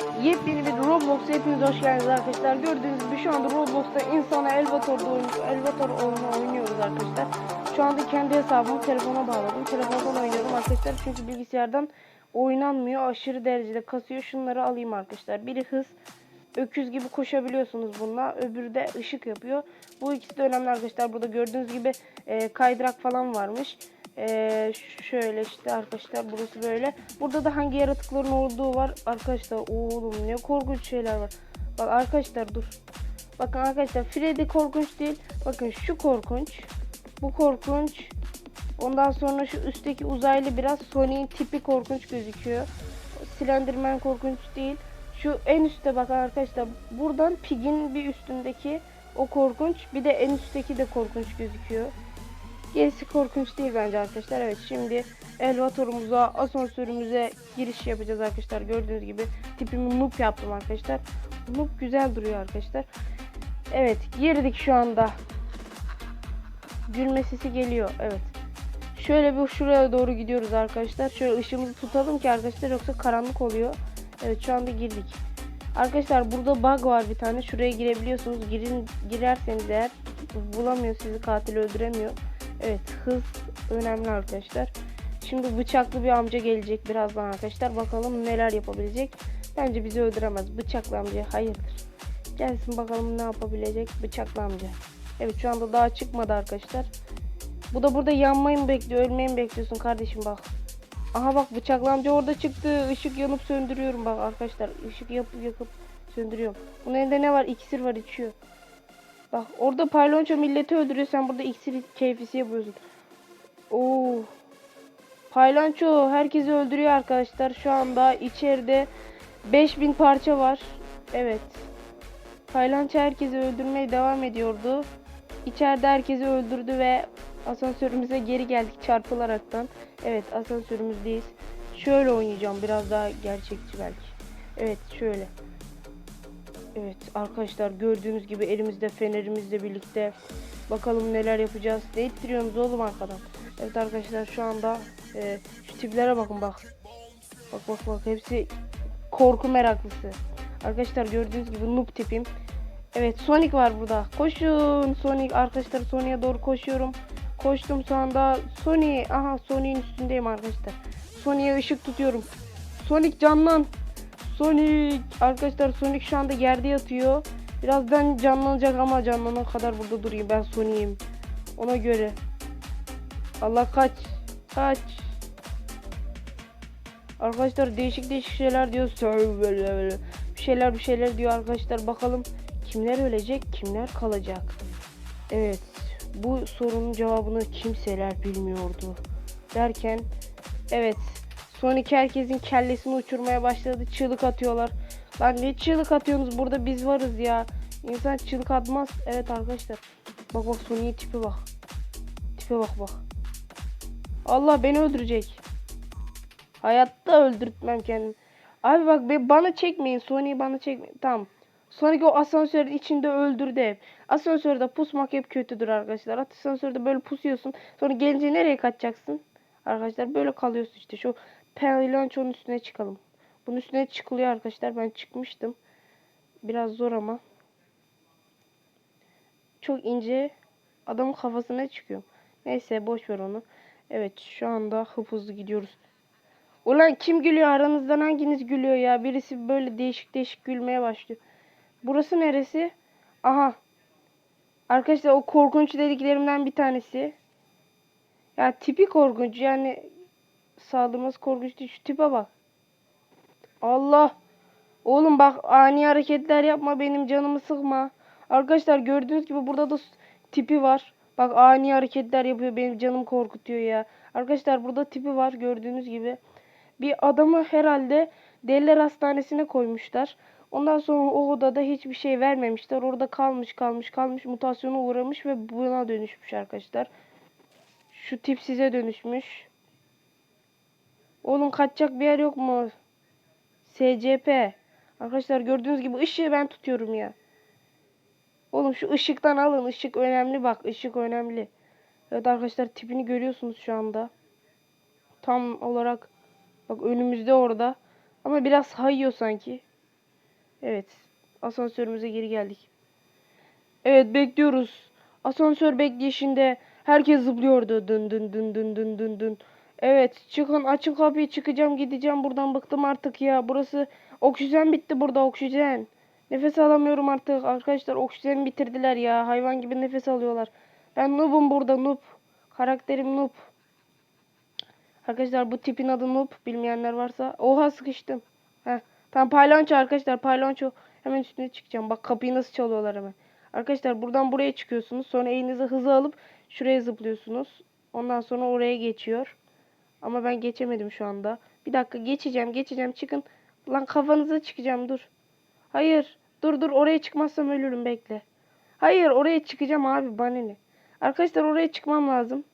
Yepyeni bir Roblox'a hepiniz hoş geldiniz arkadaşlar. Gördüğünüz gibi şu anda Roblox'ta insana Elvator'da oyun, Elvator oyunu oynuyoruz arkadaşlar. Şu anda kendi hesabımı telefona bağladım. Telefondan oynuyorum arkadaşlar çünkü bilgisayardan oynanmıyor. Aşırı derecede kasıyor. Şunları alayım arkadaşlar. Biri hız, öküz gibi koşabiliyorsunuz bununla. Öbürü de ışık yapıyor. Bu ikisi de önemli arkadaşlar. Burada gördüğünüz gibi e, kaydırak falan varmış. E, şöyle işte arkadaşlar burası böyle. Burada da hangi yaratıkların olduğu var. Arkadaşlar oğlum ne korkunç şeyler var. Bak arkadaşlar dur. Bakın arkadaşlar Freddy korkunç değil. Bakın şu korkunç. Bu korkunç. Ondan sonra şu üstteki uzaylı biraz Sonic'in tipi korkunç gözüküyor. Slenderman korkunç değil. Şu en üstte bakın arkadaşlar. Buradan Pig'in bir üstündeki o korkunç. Bir de en üstteki de korkunç gözüküyor. Gerisi korkunç değil bence arkadaşlar. Evet şimdi elevatorumuza, asansörümüze giriş yapacağız arkadaşlar. Gördüğünüz gibi tipimi noob yaptım arkadaşlar. Noob güzel duruyor arkadaşlar. Evet girdik şu anda. Gülme sesi geliyor. Evet. Şöyle bir şuraya doğru gidiyoruz arkadaşlar. Şöyle ışığımızı tutalım ki arkadaşlar yoksa karanlık oluyor. Evet şu anda girdik. Arkadaşlar burada bug var bir tane. Şuraya girebiliyorsunuz. Girin girerseniz eğer bulamıyor sizi katil öldüremiyor. Evet hız önemli arkadaşlar. Şimdi bıçaklı bir amca gelecek birazdan arkadaşlar. Bakalım neler yapabilecek. Bence bizi öldüremez. Bıçaklı amca hayırdır. Gelsin bakalım ne yapabilecek bıçaklı amca. Evet şu anda daha çıkmadı arkadaşlar. Bu da burada yanmayı mı bekliyor ölmeyi mi bekliyorsun kardeşim bak. Aha bak bıçaklı amca orada çıktı. Işık yanıp söndürüyorum bak arkadaşlar. Işık yapıp yakıp söndürüyorum. Bunun elinde ne var? İksir var içiyor. Bak orada paylonço milleti öldürüyor. Sen burada iksir keyfisi yapıyorsun. Oo. Paylanço herkesi öldürüyor arkadaşlar. Şu anda içeride 5000 parça var. Evet. Paylanço herkesi öldürmeye devam ediyordu. İçeride herkesi öldürdü ve asansörümüze geri geldik çarpılaraktan. Evet asansörümüzdeyiz. Şöyle oynayacağım biraz daha gerçekçi belki. Evet şöyle. Evet arkadaşlar gördüğünüz gibi elimizde fenerimizle birlikte bakalım neler yapacağız. Ne ittiriyorsunuz oğlum arkadan? Evet arkadaşlar şu anda e, şu tiplere bakın bak. Bak bak bak hepsi korku meraklısı. Arkadaşlar gördüğünüz gibi noob tipim. Evet Sonic var burada. Koşun Sonic arkadaşlar Sonic'e doğru koşuyorum. Koştum şu anda Sonic. Aha Sonic'in üstündeyim arkadaşlar. Sonic'e ışık tutuyorum. Sonic canlan. Sonic arkadaşlar Sonic şu anda yerde yatıyor. Birazdan canlanacak ama canlanana kadar burada durayım. Ben Sonic'im. Ona göre. Allah kaç. Kaç. Arkadaşlar değişik değişik şeyler diyor. Bir şeyler bir şeyler diyor arkadaşlar. Bakalım kimler ölecek, kimler kalacak. Evet. Bu sorunun cevabını kimseler bilmiyordu. Derken evet Sonic herkesin kellesini uçurmaya başladı. Çığlık atıyorlar. Lan ne çığlık atıyorsunuz? Burada biz varız ya. İnsan çığlık atmaz. Evet arkadaşlar. Bak bak Sonic'in tipi bak. Tipe bak bak. Allah beni öldürecek. Hayatta öldürtmem kendimi. Abi bak be, bana çekmeyin. Sonic'i bana çekmeyin. Tamam. Sonic o asansörün içinde öldürdü hep. Asansörde pusmak hep kötüdür arkadaşlar. Asansörde böyle pusuyorsun. Sonra gelince nereye kaçacaksın? Arkadaşlar böyle kalıyorsun işte. Şu Pelilanço'nun üstüne çıkalım. Bunun üstüne çıkılıyor arkadaşlar. Ben çıkmıştım. Biraz zor ama. Çok ince. Adamın kafasına çıkıyor. Neyse boş ver onu. Evet şu anda hıp hızlı gidiyoruz. Ulan kim gülüyor aranızdan hanginiz gülüyor ya? Birisi böyle değişik değişik gülmeye başlıyor. Burası neresi? Aha. Arkadaşlar o korkunç dediklerimden bir tanesi. Ya tipi korkunç yani sağlığımız korkunç değil. Şu tipe bak. Allah. Oğlum bak ani hareketler yapma benim canımı sıkma. Arkadaşlar gördüğünüz gibi burada da tipi var. Bak ani hareketler yapıyor benim canım korkutuyor ya. Arkadaşlar burada tipi var gördüğünüz gibi. Bir adamı herhalde deliler hastanesine koymuşlar. Ondan sonra o odada hiçbir şey vermemişler. Orada kalmış kalmış kalmış mutasyona uğramış ve buna dönüşmüş arkadaşlar. Şu tip size dönüşmüş. Oğlum kaçacak bir yer yok mu? SCP. Arkadaşlar gördüğünüz gibi ışığı ben tutuyorum ya. Oğlum şu ışıktan alın. Işık önemli bak. ışık önemli. Evet arkadaşlar tipini görüyorsunuz şu anda. Tam olarak bak önümüzde orada. Ama biraz hayıyor sanki. Evet. Asansörümüze geri geldik. Evet bekliyoruz. Asansör bekleyişinde herkes zıplıyordu. Dın dın dın dın dın dın dın. Evet çıkın açın kapıyı çıkacağım gideceğim buradan bıktım artık ya. Burası oksijen bitti burada oksijen. Nefes alamıyorum artık arkadaşlar oksijeni bitirdiler ya. Hayvan gibi nefes alıyorlar. Ben noob'um burada noob. Karakterim noob. Arkadaşlar bu tipin adı noob. Bilmeyenler varsa. Oha sıkıştım. Heh. Tam paylanço arkadaşlar paylanço. Hemen üstüne çıkacağım. Bak kapıyı nasıl çalıyorlar hemen. Arkadaşlar buradan buraya çıkıyorsunuz. Sonra elinize hızı alıp şuraya zıplıyorsunuz. Ondan sonra oraya geçiyor. Ama ben geçemedim şu anda. Bir dakika geçeceğim geçeceğim çıkın. Lan kafanıza çıkacağım dur. Hayır. Dur dur oraya çıkmazsam ölürüm bekle. Hayır oraya çıkacağım abi bana ne. Arkadaşlar oraya çıkmam lazım.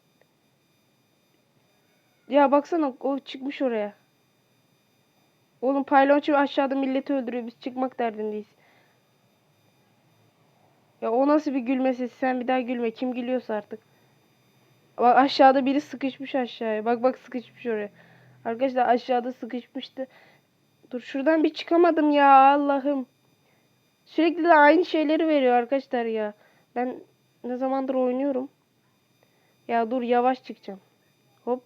Ya baksana o çıkmış oraya. Oğlum paylonçu aşağıda milleti öldürüyor. Biz çıkmak derdindeyiz. Ya o nasıl bir gülme sesi? Sen bir daha gülme. Kim gülüyorsa artık. Bak aşağıda biri sıkışmış aşağıya. Bak bak sıkışmış oraya. Arkadaşlar aşağıda sıkışmıştı. Dur şuradan bir çıkamadım ya Allah'ım. Sürekli de aynı şeyleri veriyor arkadaşlar ya. Ben ne zamandır oynuyorum. Ya dur yavaş çıkacağım. Hop.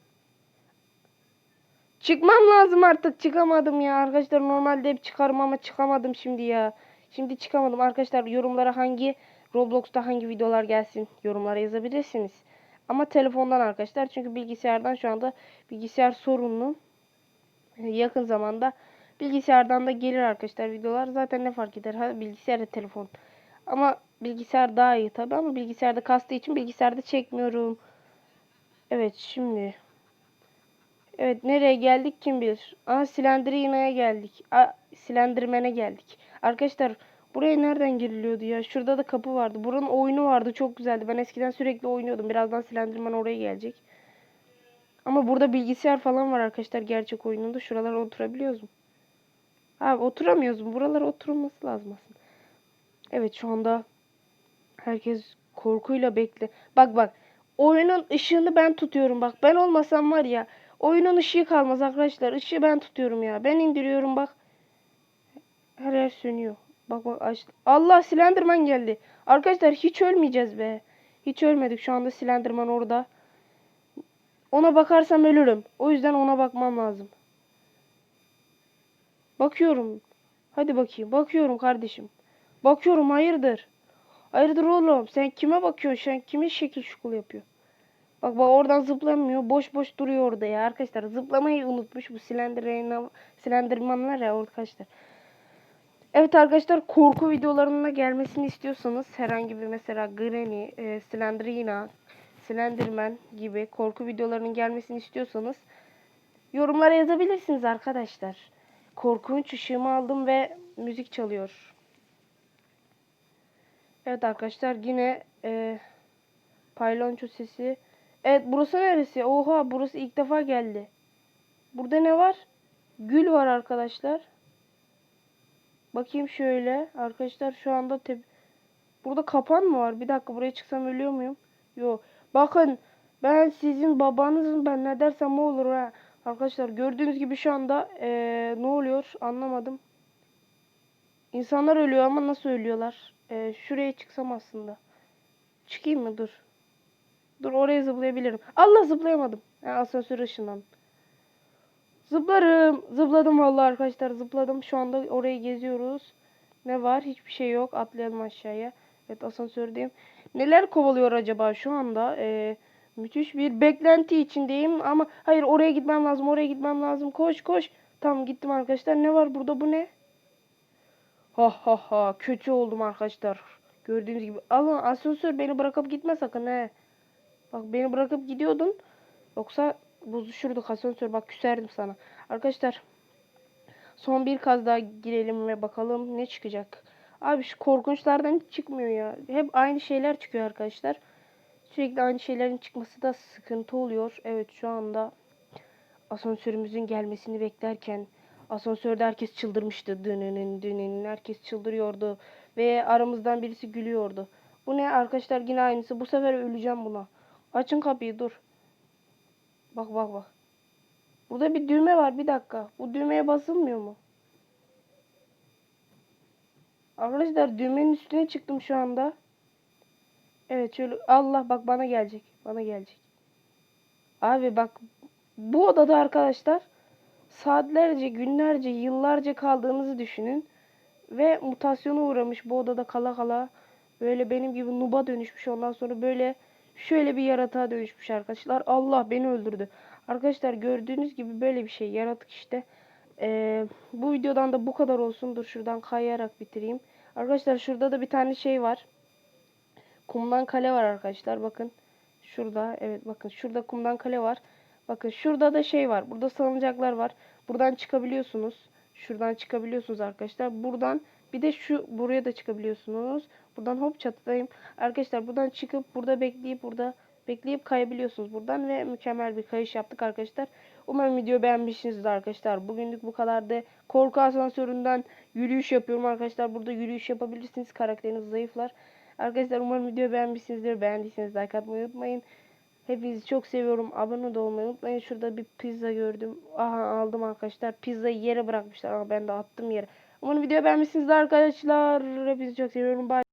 Çıkmam lazım artık. Çıkamadım ya. Arkadaşlar normalde hep çıkarım ama çıkamadım şimdi ya. Şimdi çıkamadım. Arkadaşlar yorumlara hangi Roblox'ta hangi videolar gelsin yorumlara yazabilirsiniz. Ama telefondan arkadaşlar. Çünkü bilgisayardan şu anda bilgisayar sorunlu. Yakın zamanda bilgisayardan da gelir arkadaşlar videolar. Zaten ne fark eder? Ha, bilgisayar ya telefon. Ama bilgisayar daha iyi tabi ama bilgisayarda kastığı için bilgisayarda çekmiyorum. Evet şimdi. Evet nereye geldik kim bilir. Aa Slenderina'ya geldik. Aa Slenderman'e geldik. Arkadaşlar buraya nereden giriliyordu ya? Şurada da kapı vardı. Buranın oyunu vardı. Çok güzeldi. Ben eskiden sürekli oynuyordum. Birazdan Slenderman oraya gelecek. Ama burada bilgisayar falan var arkadaşlar gerçek oyununda. Şuralara oturabiliyoruz mu? Abi oturamıyoruz mu? Buralara oturulması lazım aslında. Evet şu anda herkes korkuyla bekle. Bak bak. Oyunun ışığını ben tutuyorum bak. Ben olmasam var ya. Oyunun ışığı kalmaz arkadaşlar. Işığı ben tutuyorum ya. Ben indiriyorum bak. Her yer sönüyor. Bak bak açtı. Allah Slenderman geldi. Arkadaşlar hiç ölmeyeceğiz be. Hiç ölmedik. Şu anda Slenderman orada. Ona bakarsam ölürüm. O yüzden ona bakmam lazım. Bakıyorum. Hadi bakayım. Bakıyorum kardeşim. Bakıyorum hayırdır. Hayırdır oğlum. Sen kime bakıyorsun? Sen kime şekil şukul yapıyor? Bak bak oradan zıplamıyor. Boş boş duruyor orada ya. Arkadaşlar zıplamayı unutmuş bu var ya arkadaşlar. Evet arkadaşlar korku videolarına gelmesini istiyorsanız herhangi bir mesela Granny, e, Slenderina, Slenderman gibi korku videolarının gelmesini istiyorsanız yorumlara yazabilirsiniz arkadaşlar. Korkunç ışığımı aldım ve müzik çalıyor. Evet arkadaşlar yine e, paylonço sesi. Evet burası neresi? Oha burası ilk defa geldi. Burada ne var? Gül var arkadaşlar. Bakayım şöyle. Arkadaşlar şu anda tep Burada kapan mı var? Bir dakika buraya çıksam ölüyor muyum? Yok. Bakın ben sizin babanızım. Ben ne dersem o olur ha. Arkadaşlar gördüğünüz gibi şu anda ee, ne oluyor anlamadım. İnsanlar ölüyor ama nasıl ölüyorlar? Ee, şuraya çıksam aslında. Çıkayım mı? Dur. Dur oraya zıplayabilirim. Allah zıplayamadım. Yani asansör ışından. Zıplarım. Zıpladım vallahi arkadaşlar zıpladım. Şu anda orayı geziyoruz. Ne var? Hiçbir şey yok. Atlayalım aşağıya. Evet asansördeyim. Neler kovalıyor acaba şu anda? Ee, müthiş bir beklenti içindeyim ama hayır oraya gitmem lazım. Oraya gitmem lazım. Koş koş. Tamam gittim arkadaşlar. Ne var burada? Bu ne? Ha ha ha. Kötü oldum arkadaşlar. Gördüğünüz gibi. Alın asansör beni bırakıp gitme sakın he. Bak beni bırakıp gidiyordun. Yoksa bozuşurduk asansör. Bak küserdim sana. Arkadaşlar son bir kaz daha girelim ve bakalım ne çıkacak. Abi şu korkunçlardan hiç çıkmıyor ya. Hep aynı şeyler çıkıyor arkadaşlar. Sürekli aynı şeylerin çıkması da sıkıntı oluyor. Evet şu anda asansörümüzün gelmesini beklerken asansörde herkes çıldırmıştı. Dününün dününün herkes çıldırıyordu. Ve aramızdan birisi gülüyordu. Bu ne arkadaşlar yine aynısı. Bu sefer öleceğim buna. Açın kapıyı dur. Bak bak bak. Burada bir düğme var bir dakika. Bu düğmeye basılmıyor mu? Arkadaşlar düğmenin üstüne çıktım şu anda. Evet şöyle Allah bak bana gelecek. Bana gelecek. Abi bak bu odada arkadaşlar saatlerce, günlerce, yıllarca kaldığınızı düşünün. Ve mutasyona uğramış bu odada kala kala. Böyle benim gibi nuba dönüşmüş. Ondan sonra böyle şöyle bir yaratığa dönüşmüş arkadaşlar. Allah beni öldürdü. Arkadaşlar gördüğünüz gibi böyle bir şey yaratık işte. Ee, bu videodan da bu kadar olsun. Dur şuradan kayarak bitireyim. Arkadaşlar şurada da bir tane şey var. Kumdan kale var arkadaşlar. Bakın. Şurada. Evet bakın. Şurada kumdan kale var. Bakın şurada da şey var. Burada salıncaklar var. Buradan çıkabiliyorsunuz. Şuradan çıkabiliyorsunuz arkadaşlar. Buradan bir de şu buraya da çıkabiliyorsunuz. Buradan hop çatıdayım. Arkadaşlar buradan çıkıp burada bekleyip burada bekleyip kayabiliyorsunuz buradan ve mükemmel bir kayış yaptık arkadaşlar. Umarım video beğenmişsinizdir arkadaşlar. Bugünlük bu kadardı. Korku asansöründen yürüyüş yapıyorum arkadaşlar. Burada yürüyüş yapabilirsiniz. Karakteriniz zayıflar. Arkadaşlar umarım video beğenmişsinizdir. Beğendiyseniz like atmayı unutmayın. Hepinizi çok seviyorum. Abone de olmayı unutmayın. Şurada bir pizza gördüm. Aha aldım arkadaşlar. Pizzayı yere bırakmışlar ama ben de attım yere. Umarım video beğenmişsinizdir arkadaşlar. Hepinizi çok seviyorum. Bye.